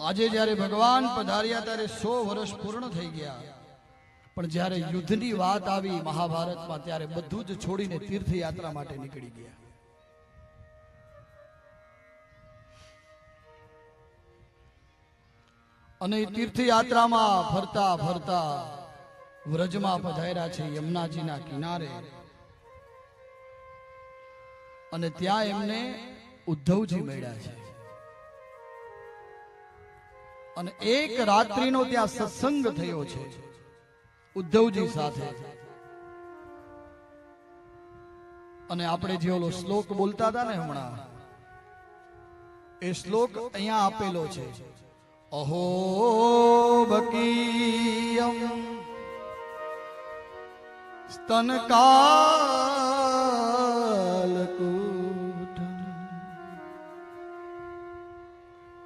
આજે જ્યારે ભગવાન પધાર્યા ત્યારે સો વર્ષ પૂર્ણ થઈ ગયા. પણ જ્યારે યુદ્ધની વાત આવી મહાભારતમાં, ત્યારે બધું જ છોડીને તીર્થયાત્રા માટે નીકળી ગયા. અને તીર્થયાત્રામાં ફરતા ફરતા વ્રજમાં પધાર્યા છે યમુનાજીના કિનારે. અને ત્યાં એમને ઉદ્ધવજી મળ્યા છે. અને એક રાત્રિનો ત્યાં સત્સંગ થયો છે. ઉદ્ધવજી સાથે. અને આપણે જે ઓલો શ્લોક બોલતા હતા ને હમણાં, એ શ્લોક અહીંયા આપેલો છે. અહો બકીયમ સ્તનકાલકૂટમ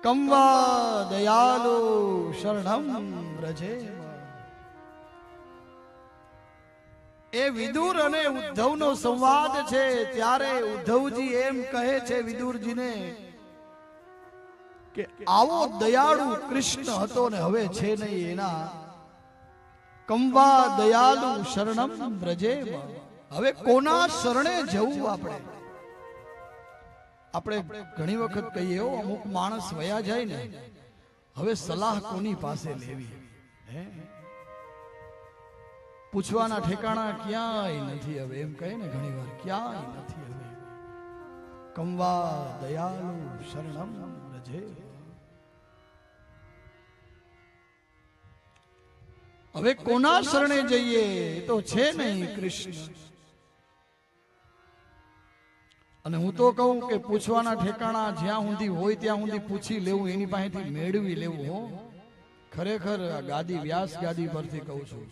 કંવા દયાલો શરણમ વ્રજે એ વિદુર અને ઉદ્ધવનો સંવાદ છે ત્યારે ઉદ્ધવજી એમ કહે છે વિદુરજીને કે આવો દયાળુ કૃષ્ણ હતો ને હવે છે નહીં એના કંવા દયાલુ શરણમ વ્રજે હવે કોના શરણે જવું આપણે આપણે ઘણી વખત કહીએ એવો અમુક માણસ વયા જાય ને, હવે સલાહ કોની પાસે લેવી? પૂછવાના ઠેકાણા ક્યાંય નથી હવે, એમ કહે ને ઘણી વાર, ક્યાંય નથી હવે. કંવા દયાલુ શરણમ રજે. હવે કોના શરણે જઈએ? તો છે નહીં કૃષ્ણ. અને હું તો કહું કે પૂછવાના ઠેકાણા જ્યાં સુધી હોય ત્યાં સુધી પૂછી લેવું, એની પાસેથી મેળવી લેવું, હો. ખરેખર ગાદી વ્યાસ ગાદી પરથી કહું છું.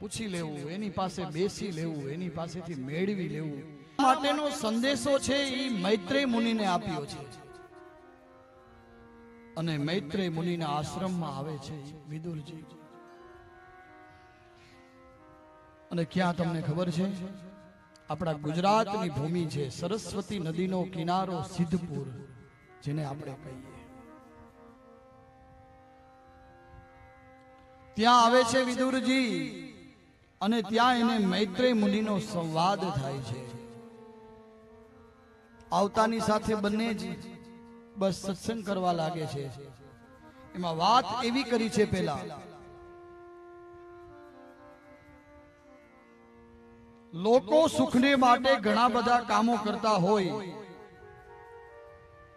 પૂછી લેવું, એની પાસે બેસી લેવું, એની પાસેથી મેળવી લેવું. માટેનો સંદેશો છે એ મૈત્રેય મુનિને આપ્યો છે. અને મૈત્રેય મુનિના આશ્રમમાં આવે છે વિદુરજી. અને ક્યાં તમને ખબર છે? આપણા ગુજરાતની ભૂમિ છે સરસ્વતી નદીનો કિનારો સિદ્ધપુર, જેને આપણે કહીએ. ત્યાં આવે છે વિદુરજી અને ત્યાં એને મૈત્રેય મુનિનો સંવાદ થાય છે. આવતાની સાથે બંને જ બસ સત્સંગ કરવા લાગે છે. એમાં વાત એવી કરી છે પેલા લોકો સુખને માટે ઘણા બધા કામો કરતા હોય,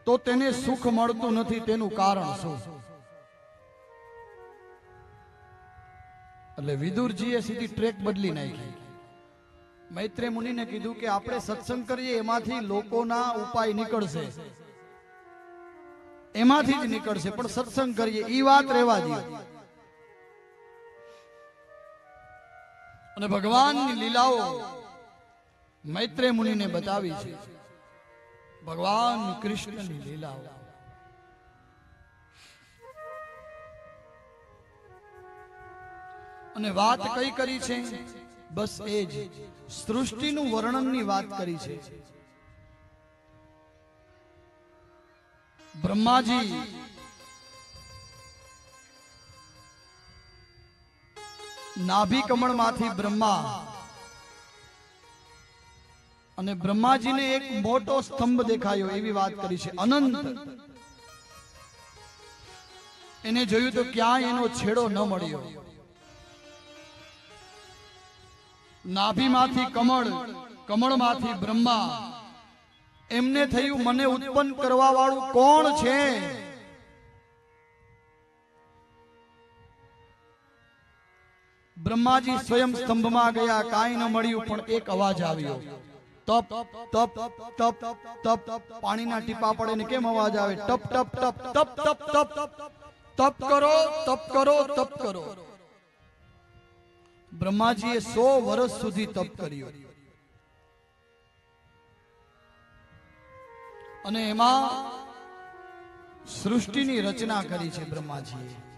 તો તેને સુખ મળતું નથી તેનું કારણ શું? એટલે વિદુરજીએ સીધી ટ્રેક બદલી નાખી. મૈત્રે મુનિને કીધું કે આપણે સત્સંગ કરીએ, એમાંથી લોકોના ઉપાય નીકળશે. એમાંથી જ નીકળશે, પણ સત્સંગ કરીએ, ઈ વાત રહેવા દે અને ભગવાનની લીલાઓ મૈત્રે મુનિને બતાવી છે. ભગવાન કૃષ્ણની લીલાઓ. અને વાત કઈ કરી છે? બસ એ જ. સૃષ્ટિનું વર્ણનની વાત કરી છે. બ્રહ્માજી નાભી કમળમાંથી બ્રહ્મા. અને બ્રહ્માજીને એક મોટો સ્તંભ દેખાયો એવી વાત કરી છે, અનંત. એને જોયું તો ક્યાંય એનો છેડો ન મળ્યો. નાભીમાંથી કમળ, કમળમાંથી બ્રહ્મા. એમને થયું, મને ઉત્પન્ન કરવા વાળું કોણ છે? બ્રહ્માજી સ્વયં સ્તંભમાં ગયા કાંઈ ન મળ્યું, પણ એક અવાજ આવ્યો. તપ તપ તપ તપ પાણીના ટીપા પડે ને કેમ અવાજ આવે? ટપ ટપ ટપ ટપ ટપ ટપ તપ કરો તપ કરો તપ કરો. બ્રહ્માજીએ સો વર્ષ સુધી તપ કર્યું. અને એમાં સૃષ્ટિની રચના કરી છે બ્રહ્માજીએ.